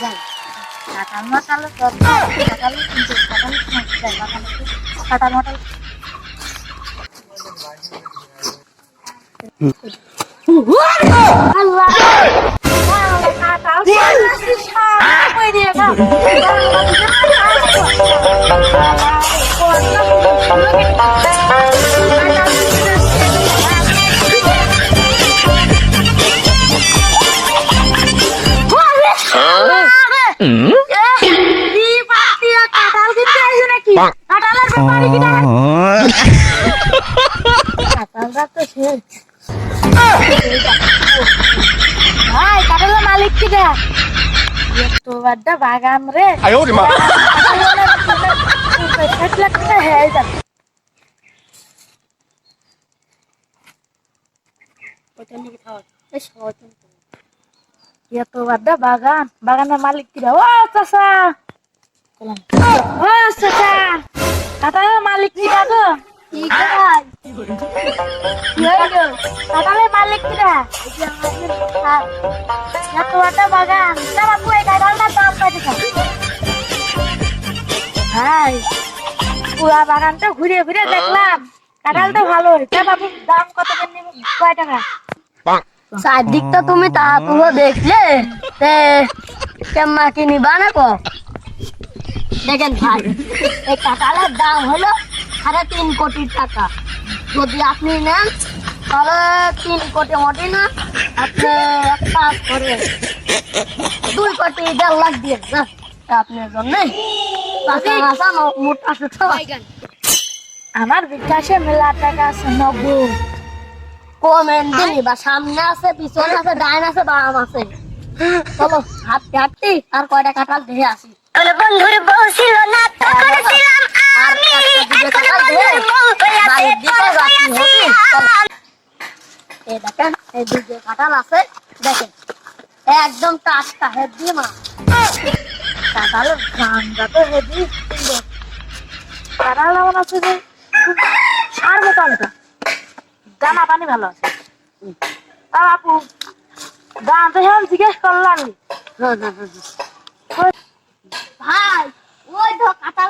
যাই। কাঁঠাল মাটাল কাঁঠাল কিন্তু কাঁঠাল যাই কাঁঠাল মাটাল আল্লাহ। কাঁঠাল Oh. Ya tuh ada bagan, ya, bagan malik tidak. Wah, sasa. Oh, oh, sasa. কাঁঠালের মালিক কি রে গো কি কয়? কাঁঠালের মালিক কি রে এত বাড্ডা বাগান। না বাপু এই কাঁঠালটা দাম পাইতে ভাই পুরা বাগানটা ঘুরে ঘুরে দেখলাম। কাঁঠালটা ভালো তা বাবু দাম কত কয় টাকা? চারদিকটা তুমি তাহাপুরো দেখলে তে কেমন কি নিবা না কো? দেখেন ভাই এই কাঁঠালের দাম হলো সাড়ে তিন কোটি টাকা। যদি আপনি নেন, তাহলে তিন কোটি মোটি না, আপনি এক কাজ করে দুই কোটি দেড় লাখ দিয়ে আপনার জন্য। আমার বিকাশে মেলা টাকা আছে, নব্বই। কমেন, দিলি বা সামনে আছে, পিছনে আছে, ডাইন আছে, বাম আছে। চলো, হাঁটতে হাঁটতে আর কয়টা কাঁঠাল দেখে আসি। বন্ধুর বউ ছিল না তখন ছিলাম আর একটা দুটো কাঁঠাল ধরে বাড়ির দিকে যাচ্ছি হবি চলো। এই দেখেন এই দুটো কাঁঠাল আছে দেখেন একদম টাটকা হেভি মা। কাঁঠালের গানটা তো হেভি সুন্দর। কাঁঠাল এমন আছে যে সার মতো দানা পানি ভালো আছে। তা বাপু দাম তো সেরকম জিজ্ঞেস করলাম। হ্যাঁ, হ্যাঁ, হ্যাঁ, হ্যাঁ। ভাই ওই তো কাঁঠাল